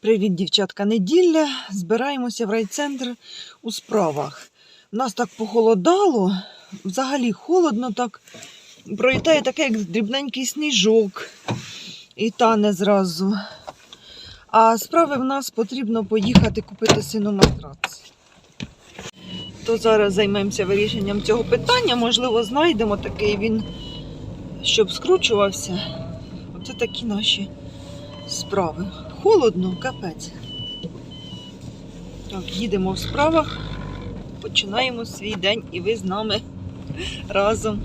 Привіт, дівчатка, неділя. Збираємося в райцентр у справах. У нас так похолодало, взагалі холодно, так пролітає таке, як дрібненький сніжок. І тане зразу. А справи в нас потрібно поїхати купити сину матрац. То зараз займемося вирішенням цього питання. Можливо, знайдемо такий він, щоб скручувався. Оце такі наші справи. Холодно, капець. Так, їдемо в справах, починаємо свій день і ви з нами разом.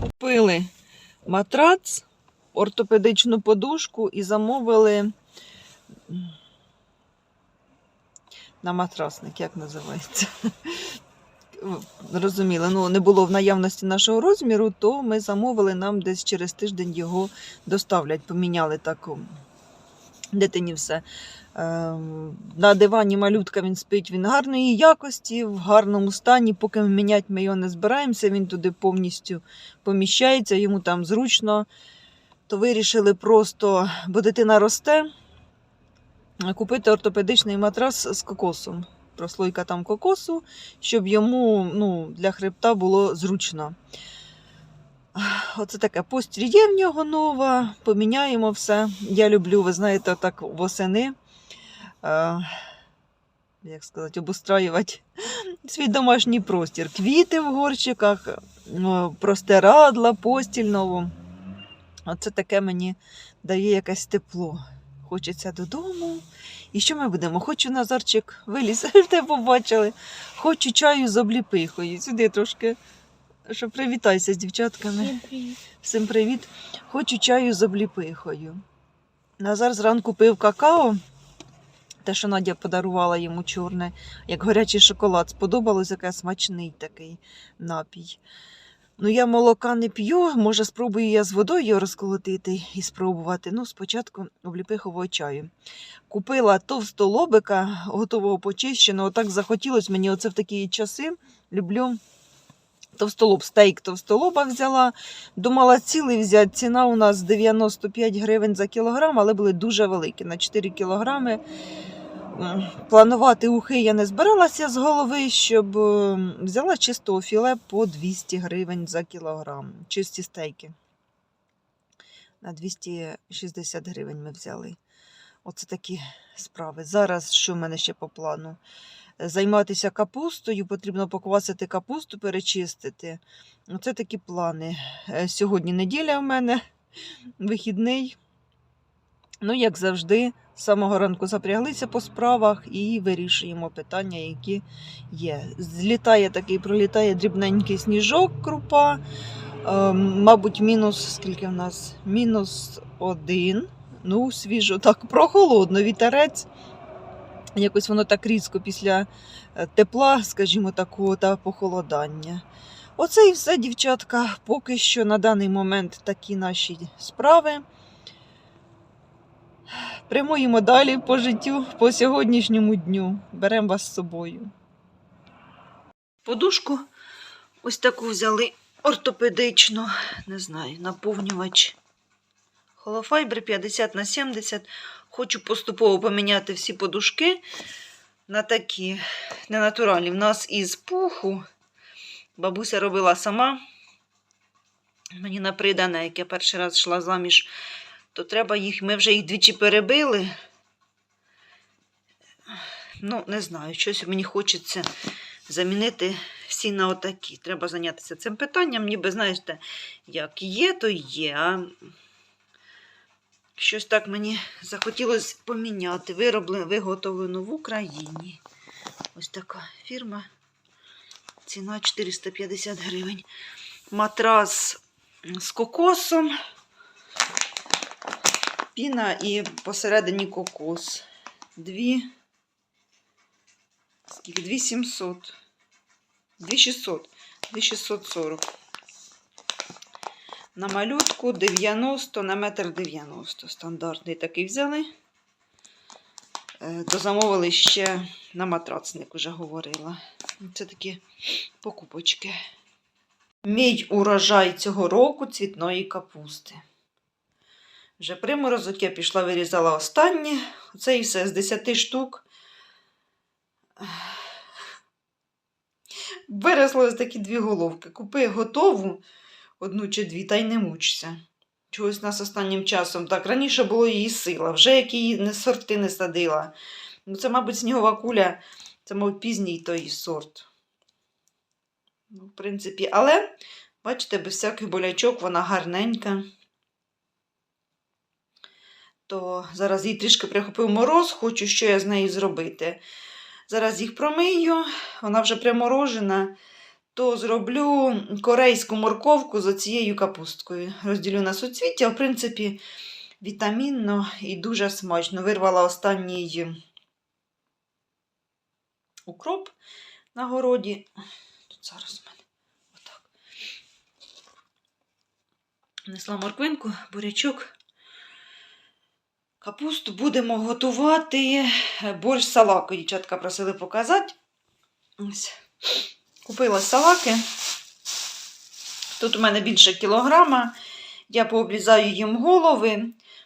Купили матрац, ортопедичну подушку і замовили на матрасник, як називається. Розуміли, ну не було в наявності нашого розміру, то ми замовили нам десь через тиждень його доставлять. Поміняли так о, дитині все. Е, На дивані малютка він спить, він гарної якості, в гарному стані. Поки ми міняти ми його не збираємося, він туди повністю поміщається, йому там зручно. То вирішили просто, бо дитина росте, купити ортопедичний матрас з кокосом. Прослойка там кокосу, щоб йому ну, для хребта було зручно. Оце таке постіль є в нього нова, поміняємо все. Я люблю, ви знаєте, так восени, е, як сказати, обустраювати свій домашній простір. Квіти в горщиках, ну, простирадла, постіль нову. Оце таке мені дає якесь тепло. Хочеться додому. І що ми будемо? Хочу Назарчик виліз, те побачили. Хочу чаю з обліпихою. Сюди трошки, що привітайся з дівчатками. Всім привіт. Хочу чаю з обліпихою. Назар зранку пив какао. Те, що Надя подарувала йому чорне, як гарячий шоколад. Сподобалось, який смачний такий напій. Ну, я молока не п'ю, може, спробую я з водою його розколотити і спробувати. Ну, спочатку обліпихового чаю. Купила товстолобика, готового почищеного. Так захотілося мені оце в такі часи. Люблю товстолоб, стейк товстолоба взяла. Думала цілий взяти. Ціна у нас 95 гривень за кілограм, але були дуже великі. На 4 кілограми. Планувати ухи я не збиралася з голови, щоб е, взяла чистого філе по 200 гривень за кілограм. Чисті стейки. На 260 гривень ми взяли. Оце такі справи. Зараз що в мене ще по плану? Займатися капустою, потрібно поквасити капусту, перечистити. Оце такі плани. Е, Сьогодні неділя в мене, вихідний. Ну, як завжди, з самого ранку запряглися по справах і вирішуємо питання, які є. Злітає такий, пролітає дрібненький сніжок, крупа. Е, мабуть, мінус, скільки в нас? Мінус один. Ну, свіжо, так, прохолодно, вітерець. Якось воно так різко після е, тепла, скажімо, такого та похолодання. Оце і все, дівчатка. Поки що на даний момент такі наші справи. Прямуємо далі по життю, по сьогоднішньому дню. Беремо вас з собою. Подушку ось таку взяли ортопедичну, не знаю, наповнювач. Холофайбер 50 на 70. Хочу поступово поміняти всі подушки на такі ненатуральні. В нас із пуху. Бабуся робила сама. Мені на придане, як я перший раз йшла заміж, то треба їх, ми вже їх двічі перебили. Ну, не знаю, щось мені хочеться замінити всі на отакі. Треба зайнятися цим питанням. Ніби, знаєте, як є, то є. А щось так мені захотілося поміняти. Вироблено, виготовлено в Україні. Ось така фірма. Ціна 450 гривень. Матрас з кокосом. Піна і посередині кокос. Дві. Скільки? 2700. 2600. 2640. На малютку 90 на метр 90. Стандартний такий взяли. Е, Дозамовили ще на матрацник, вже говорила. Це такі покупочки. Мій урожай цього року цвітної капусти. Вже приморозок я пішла, вирізала останнє, Це і все з 10 штук. Виросло ось такі дві головки. Купи готову одну чи дві, та й не мучся. Чогось нас останнім часом так. Раніше було її сила, вже як її не сорти не садила. Ну, це, мабуть, снігова куля, це, мабуть, пізній той сорт. Ну, в принципі, але, бачите, без всяких болячок вона гарненька. То зараз їй трішки прихопив мороз, хочу, що я з нею зробити. Зараз їх промию, вона вже приморожена, то зроблю корейську морковку з цією капусткою. Розділю на суцвіття, в принципі, вітамінно і дуже смачно. Вирвала останній укроп на городі. Тут зараз у мене отак. Несла морквинку, бурячок. Капусту будемо готувати. Борщ з салакою. Дівчатка просили показати. Ось. Купила салаки. Тут у мене більше кілограма. Я пообрізаю їм голови,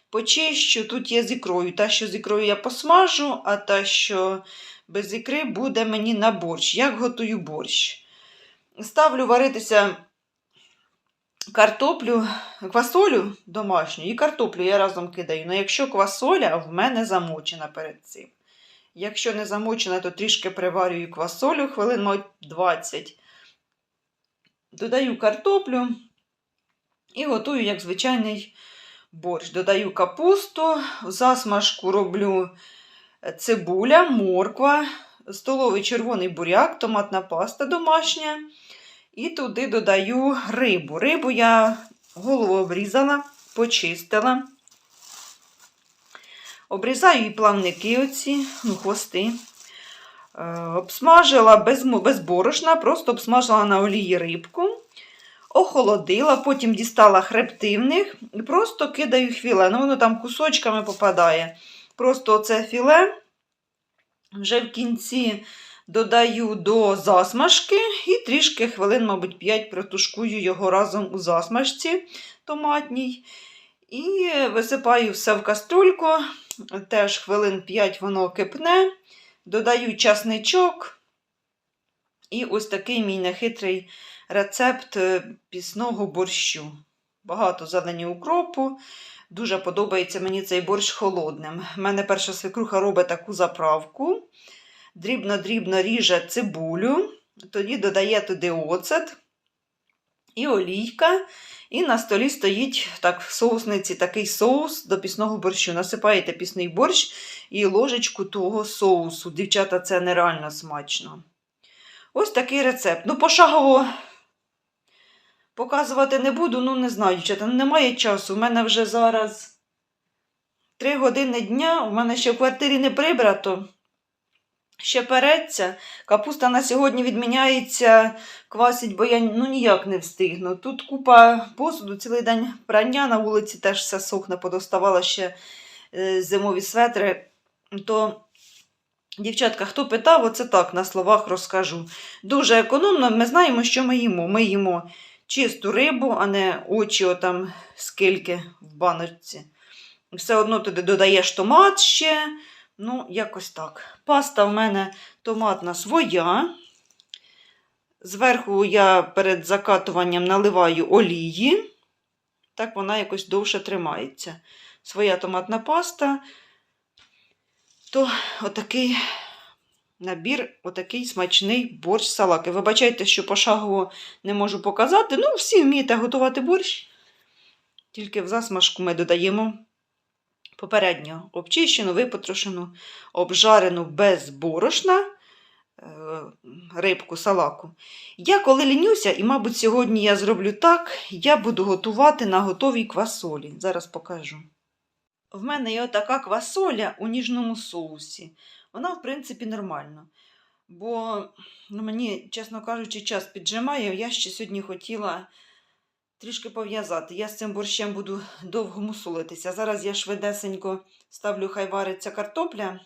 почищу. Тут є з ікрою. Та, що з ікрою я посмажу, а та, що без ікри, буде мені на борщ. Як готую борщ? Ставлю варитися картоплю, квасолю домашню і картоплю я разом кидаю. Ну, якщо квасоля в мене замочена перед цим. Якщо не замочена, то трішки приварюю квасолю хвилин 20. Додаю картоплю і готую, як звичайний борщ. Додаю капусту, в засмажку роблю цибуля, морква, столовий червоний буряк, томатна паста домашня. І туди додаю рибу. Рибу я голову обрізала, почистила. Обрізаю і плавники оці, ну, хвости. Е, обсмажила без, без борошна, просто обсмажила на олії рибку, охолодила, потім дістала хребти в них і просто кидаю філе. Ну, воно там кусочками попадає. Просто оце філе вже в кінці додаю до засмажки і трішки хвилин, мабуть, 5 протушкую його разом у засмажці томатній. І висипаю все в каструльку, теж хвилин 5 воно кипне, додаю часничок. І ось такий мій нехитрий рецепт е, пісного борщу. Багато зелені укропу. Дуже подобається мені цей борщ холодним. У мене перша свекруха робить таку заправку. Дрібно-дрібно ріже цибулю, тоді додає туди оцет і олійка. І на столі стоїть так, в соусниці такий соус до пісного борщу. Насипаєте пісний борщ і ложечку того соусу. Дівчата, це нереально смачно. Ось такий рецепт. Ну, пошагово показувати не буду, ну не знаю, дівчата, ну, немає часу. У мене вже зараз 3 години дня, у мене ще в квартирі не прибрато. Ще переться. Капуста на сьогодні відміняється, квасить, бо я ну, ніяк не встигну. Тут купа посуду, цілий день прання на вулиці теж все сохне, подоставала ще е, зимові светри. То, дівчатка, хто питав, оце так на словах розкажу. Дуже економно, ми знаємо, що ми їмо. Ми їмо чисту рибу, а не очі отам скільки в баночці. Все одно туди додаєш томат ще. Ну, якось так. Паста в мене томатна своя. Зверху я перед закатуванням наливаю олії. Так вона якось довше тримається. Своя томатна паста. То отакий набір, отакий смачний борщ салаки. Вибачайте, що пошагово не можу показати. Ну, всі вмієте готувати борщ. Тільки в засмажку ми додаємо попередньо обчищену, випотрошену, обжарену без борошна е, рибку, салаку. Я коли лінюся, і, мабуть, сьогодні я зроблю так, я буду готувати на готовій квасолі. Зараз покажу. В мене є така квасоля у ніжному соусі. Вона, в принципі, нормальна. Бо ну, мені, чесно кажучи, час піджимає. Я ще сьогодні хотіла трішки пов'язати. Я з цим борщем буду довго мусолитися. Зараз я швидесенько ставлю, хай вариться картопля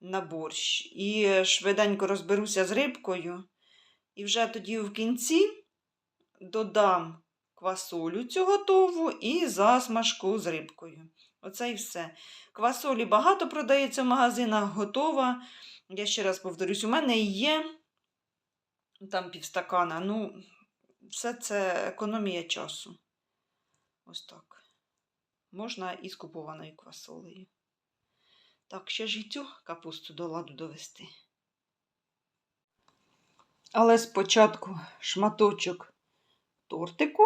на борщ. І швиденько розберуся з рибкою. І вже тоді в кінці додам квасолю цю готову і засмажку з рибкою. Оце і все. Квасолі багато продається в магазинах, готова. Я ще раз повторюсь, у мене є там півстакана. Ну, все це економія часу. Ось так. Можна і з купованою квасолею. Так, ще ж і цю капусту до ладу довести. Але спочатку шматочок тортику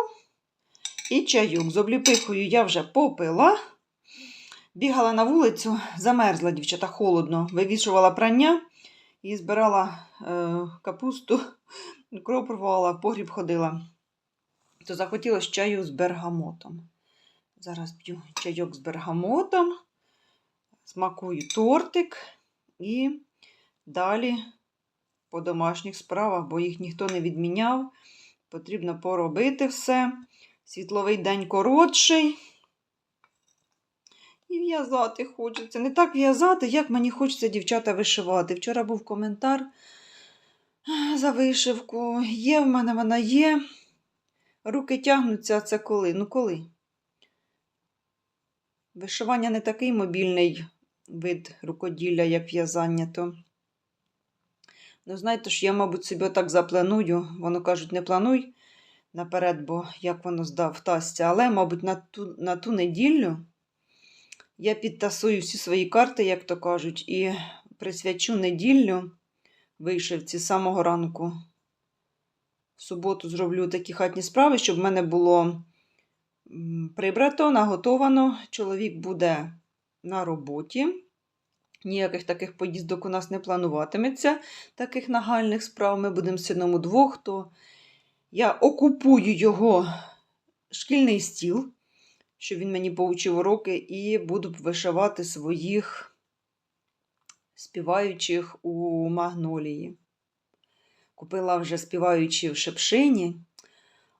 і чайок. З обліпихою я вже попила. Бігала на вулицю, замерзла дівчата холодно, вивішувала прання і збирала е, капусту, кров порвала, в погріб ходила. То захотілося чаю з бергамотом. Зараз п'ю чайок з бергамотом, смакую тортик і далі по домашніх справах, бо їх ніхто не відміняв. Потрібно поробити все. Світловий день коротший. І в'язати хочеться. Не так в'язати, як мені хочеться дівчата вишивати. Вчора був коментар за вишивку. Є в мене вона є. Руки тягнуться, це коли? Ну коли? Вишивання не такий мобільний вид рукоділля, як в'язання, то. Ну, знаєте ж, я, мабуть, собі так запланую. Воно кажуть, не плануй наперед, бо як воно здав вдасться. Але, мабуть, на ту, на ту неділю я підтасую всі свої карти, як то кажуть, і присвячу неділю вишивці з самого ранку. В суботу зроблю такі хатні справи, щоб в мене було прибрато, наготовано. Чоловік буде на роботі. Ніяких таких поїздок у нас не плануватиметься, таких нагальних справ. Ми будемо сином удвох, то я окупую його шкільний стіл, щоб він мені поучив уроки, і буду вишивати своїх співаючих у магнолії. Купила вже співаючи в шепшині.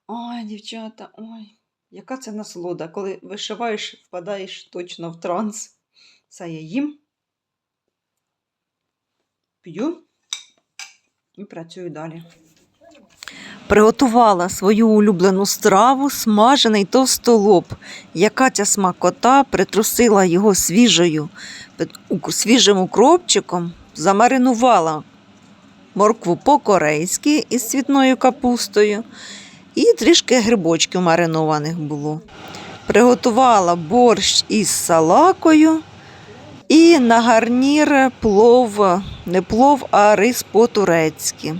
Ой, дівчата, ой, яка це насолода, коли вишиваєш, впадаєш точно в транс. Це я їм п'ю і працюю далі. Приготувала свою улюблену страву смажений товстолоб. Яка ця смакота притрусила його свіжою, свіжим укропчиком, замаринувала моркву по-корейськи із цвітною капустою, і трішки грибочків маринованих було. Приготувала борщ із салакою. І на гарнір плов, не плов, а рис по-турецьки.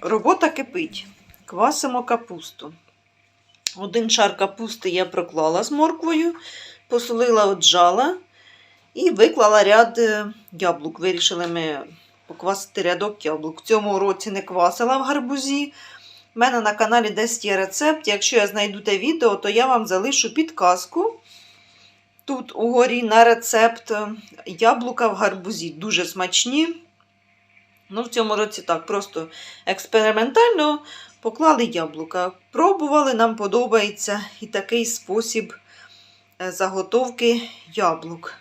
Робота кипить. Квасимо капусту. Один шар капусти я проклала з морквою, посолила, отжала і виклала ряд е, яблук. Вирішили ми поквасити рядок яблук. В цьому році не квасила в гарбузі. У мене на каналі десь є рецепт. Якщо я знайду те відео, то я вам залишу підказку. Тут угорі на рецепт яблука в гарбузі. Дуже смачні. Ну, в цьому році так, просто експериментально поклали яблука. Пробували, нам подобається і такий спосіб е, заготовки яблук.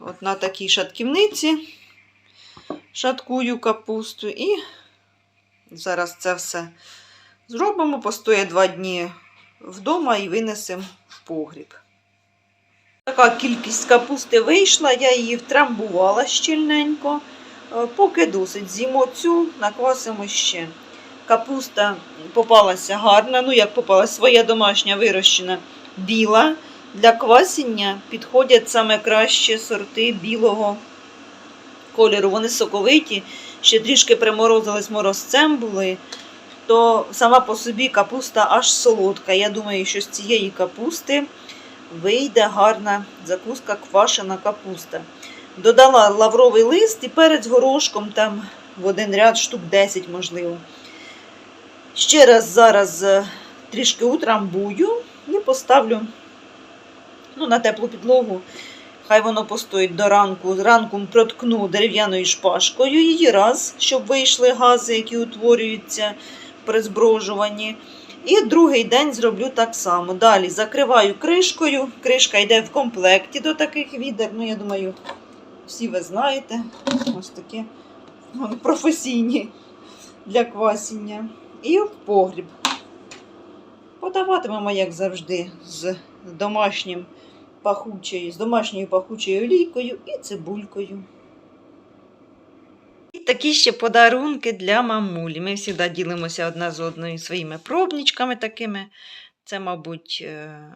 От на такій шатківниці шаткую капусту і зараз це все зробимо. Постоє два дні вдома і винесемо в погріб. Така кількість капусти вийшла, я її втрамбувала щільненько. Е, Поки досить. З'їмо цю, наквасимо ще. Капуста попалася гарна, ну як попалася, своя домашня вирощена біла. Для квасіння підходять саме кращі сорти білого кольору. Вони соковиті, ще трішки приморозились морозцем були, то сама по собі капуста аж солодка. Я думаю, що з цієї капусти вийде гарна закуска квашена капуста. Додала лавровий лист і перець горошком там в один ряд штук 10, можливо. Ще раз зараз е, трішки утрамбую і поставлю ну, на теплу підлогу. Хай воно постоїть до ранку. Зранку проткну дерев'яною шпажкою її раз, щоб вийшли гази, які утворюються при зброжуванні. І другий день зроблю так само. Далі закриваю кришкою. Кришка йде в комплекті до таких відер. Ну, я думаю, всі ви знаєте. Ось такі вони професійні для квасіння. І в погріб. Подаватимемо, як завжди, з домашнім пахучою, з домашньою пахучою олійкою і цибулькою. І такі ще подарунки для мамулі. Ми завжди ділимося одна з одною своїми пробничками такими. Це, мабуть, е,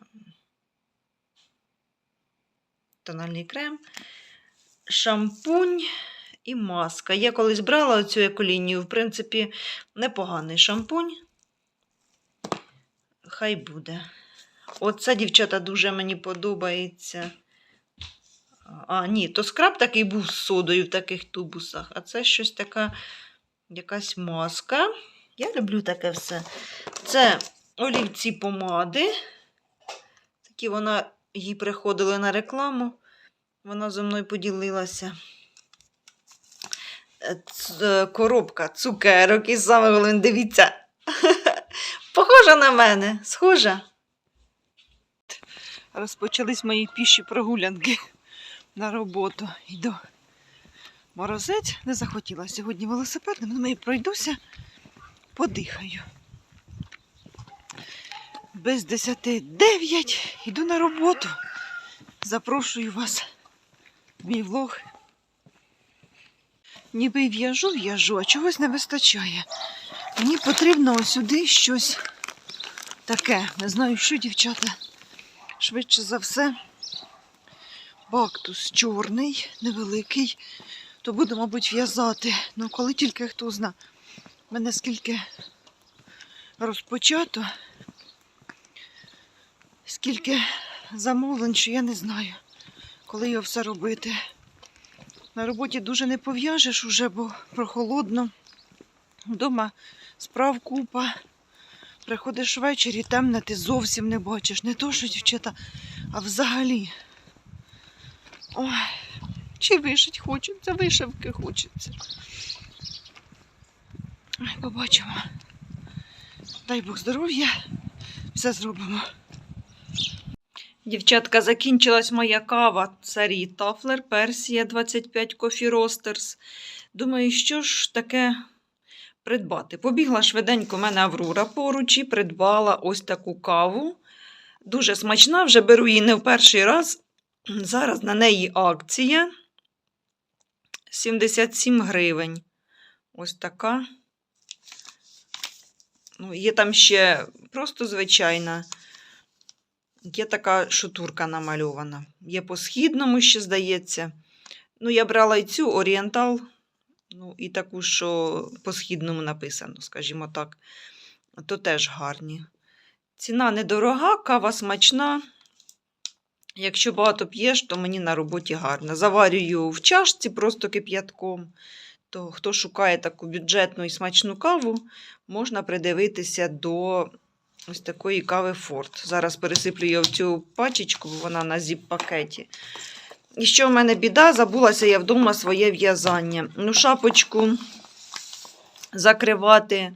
тональний крем, шампунь і маска. Я колись брала оцю еколінію, в принципі, непоганий шампунь. Хай буде. Оце, дівчата, дуже мені подобається. А, ні, то скраб такий був з содою в таких тубусах, а це щось така якась маска. Я люблю таке все. Це олівці помади. Такі вона їй приходили на рекламу. Вона зі мною поділилася. Е, Коробка цукерок і саме головне, дивіться. Похожа на мене, схожа. Розпочались мої піші прогулянки на роботу. Йду. Морозець не захотіла сьогодні велосипедом, але я пройдуся, подихаю. Без десяти дев'ять йду на роботу. Запрошую вас мій влог. Ніби в'яжу, в'яжу, а чогось не вистачає. Мені потрібно сюди щось таке. Не знаю, що, дівчата. Швидше за все, бактус чорний, невеликий, то буду, мабуть, в'язати. Ну, коли тільки хто зна. Мене скільки розпочато, скільки замовлень, що я не знаю, коли його все робити. На роботі дуже не пов'яжеш уже, бо прохолодно. Вдома справ купа. Приходиш ввечері, темне, ти зовсім не бачиш. Не то, що дівчата, а взагалі. Ой, чи вишить хочеться, вишивки хочеться. Побачимо. Дай Бог здоров'я, все зробимо. Дівчатка, закінчилась моя кава. Царі Тафлер, Персія 25 Coffee Roasters. Думаю, що ж таке придбати. Побігла швиденько, у мене Аврора поруч і придбала ось таку каву. Дуже смачна, вже беру її не в перший раз. Зараз на неї акція 77 гривень. Ось така. Ну, є там ще просто звичайна. Є така шутурка намальована. Є по східному ще, здається. Ну, я брала і цю орієнтал. Ну, і таку, що по східному написано, скажімо так. То теж гарні. Ціна недорога, кава смачна. Якщо багато п'єш, то мені на роботі гарно. Заварюю в чашці просто кип'ятком. То хто шукає таку бюджетну і смачну каву, можна придивитися до ось такої кави Форт. Зараз пересиплю її в цю пачечку, бо вона на зіп-пакеті. І що в мене біда, забулася я вдома своє в'язання. Ну, шапочку закривати.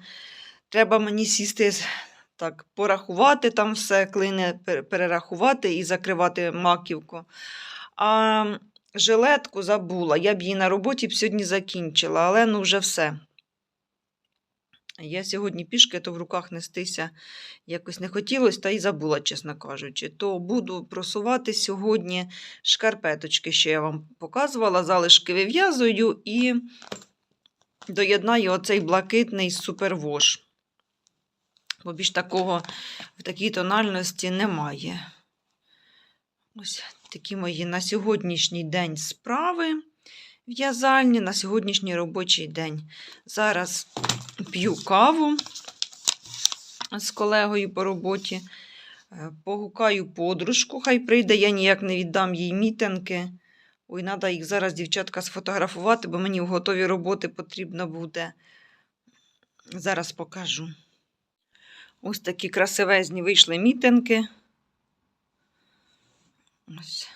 Треба мені сісти, так, порахувати там все, клини перерахувати і закривати маківку. А жилетку забула. Я б її на роботі б сьогодні закінчила, але ну вже все. Я сьогодні пішки, то в руках нестися якось не хотілося, та й забула, чесно кажучи. То буду просувати сьогодні шкарпеточки, що я вам показувала, залишки вив'язую і доєднаю оцей блакитний супервош. Бо більш такого в такій тональності немає. Ось такі мої на сьогоднішній день справи в'язальні, на сьогоднішній робочий день. Зараз п'ю каву з колегою по роботі. Е, Погукаю подружку, хай прийде, я ніяк не віддам їй мітинки. Ой, треба їх зараз, дівчатка, сфотографувати, бо мені в готові роботи потрібно буде. Зараз покажу. Ось такі красивезні вийшли мітинки. Ось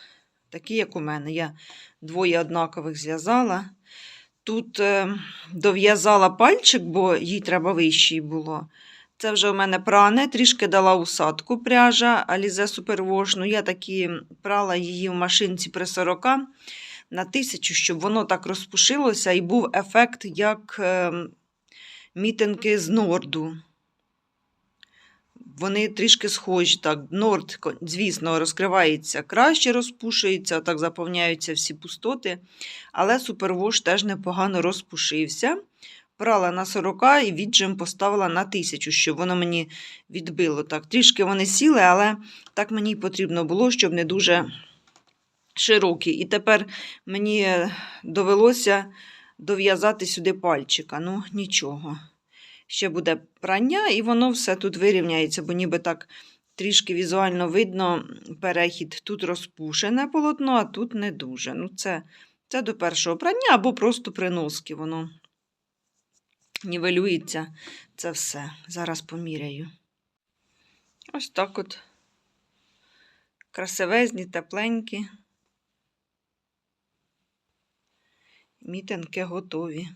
такі, як у мене. Я двоє однакових зв'язала. Тут е, дов'язала пальчик, бо їй треба вищий було. Це вже у мене пране, трішки дала усадку пряжа Alize Superwash. Ну, я такі прала її в машинці при 40 на тисячу, щоб воно так розпушилося і був ефект, як е, мітинки з норду. Вони трішки схожі. Так, Норд, звісно, розкривається краще, розпушується, так заповняються всі пустоти. Але супервош теж непогано розпушився. Прала на 40 і віджим поставила на 1000, щоб воно мені відбило. Так, трішки вони сіли, але так мені потрібно було, щоб не дуже широкі. І тепер мені е, довелося дов'язати сюди пальчика. Ну, нічого. Ще буде прання, і воно все тут вирівняється, бо ніби так трішки візуально видно перехід. Тут розпушене полотно, а тут не дуже. Ну, це, це до першого прання або просто приноски. Воно нівелюється. Це все. Зараз поміряю. Ось так от. Красивезні, тепленькі. Мітинки готові.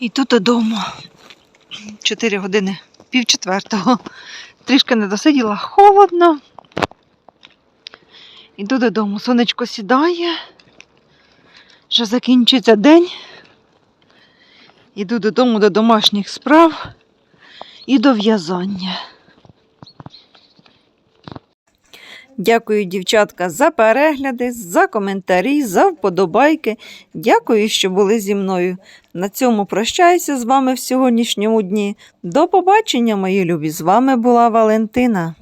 І тут додому. Чотири години, пів четвертого. Трішки не досиділа, холодно. Іду додому. Сонечко сідає. Вже закінчиться день. Іду додому до домашніх справ і до в'язання. Дякую, дівчатка, за перегляди, за коментарі, за вподобайки. Дякую, що були зі мною. На цьому прощаюся з вами в сьогоднішньому дні. До побачення, мої любі! З вами була Валентина.